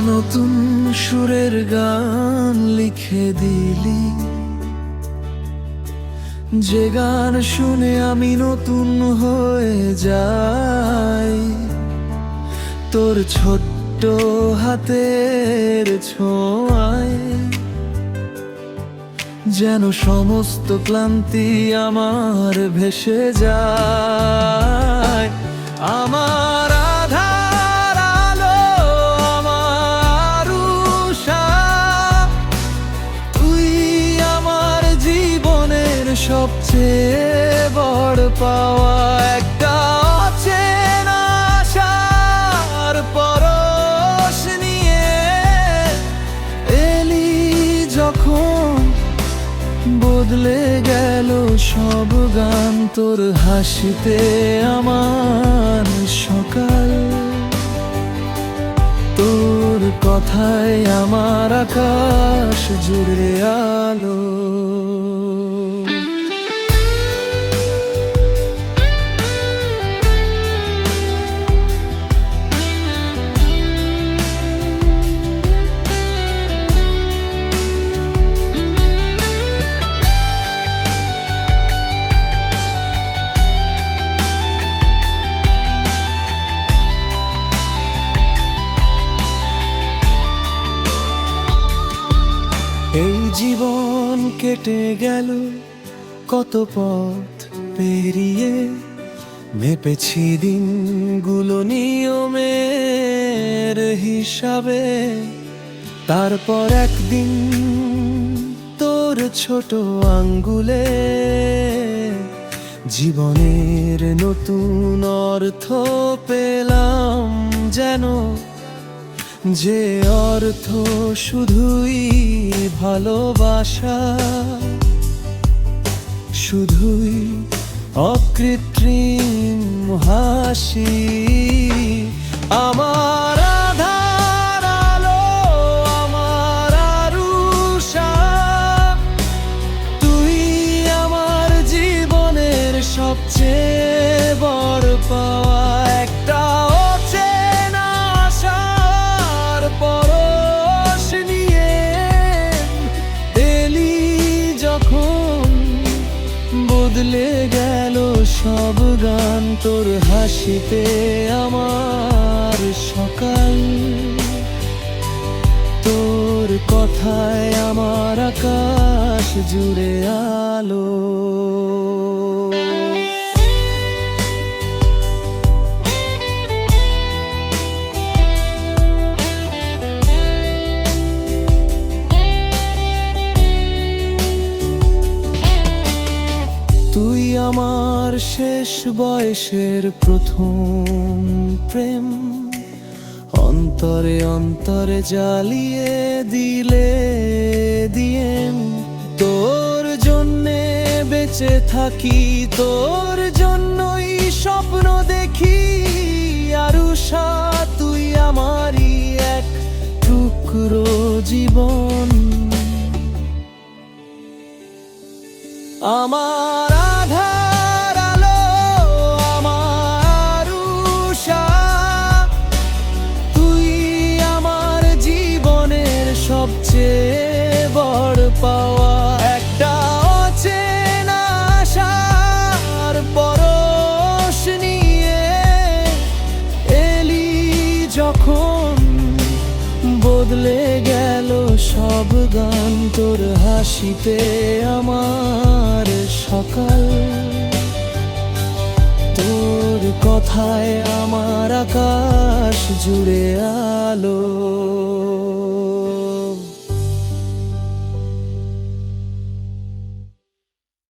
নতুন সুরের গান লিখে দিলি। যে গান শুনে আমি নতুন হয়ে যাই। তোর ছোট্ট হাতের ছোঁয়ায় যেন সমস্ত ক্লান্তি আমার ভেসে যায়। আমার সবচেয়ে বড় পাওয়া একটা অচেনা আশার পরশ নিয়ে এলি যখন বদলে গেল সব গান, তোর হাসিতে আমার সকাল। তোর কথায় আমার আকাশ জুড়ে আলো। এই জীবন কেটে গেল, কত পথ পেরিয়ে মেপেছি দিনগুলো নিয়মের হিসাবে। তারপর একদিন তোর ছোট আঙ্গুলে জীবনের নতুন অর্থ পেলাম যেন যে অর্থ শুধুই ভালোবাসা, শুধুই অকৃত্রিম হাসি। আমার আধার আমার আরুষা, তুই আমার জীবনের সবচেয়ে বড় পাওয়া সব গান তোর হাসিতে আমার সকাল। তোর কথায় আমার আকাশ জুড়ে আলো। শেষ বয়সের প্রথম প্রেম অন্তরে অন্তরে জ্বালিয়ে দিলে, দিয়ে তোর জন্যে বেঁচে থাকি, তোর জন্যই স্বপ্ন দেখি আরুষা তুই আমারই এক টুকরো জীবন। আমার পাওয়া একটা অচেনা আশার পরশ নিয়ে এলি যখন বদলে গেল সব গান, তোর হাসিতে আমার সকাল। তোর কথায় আমার আকাশ জুড়ে আলো।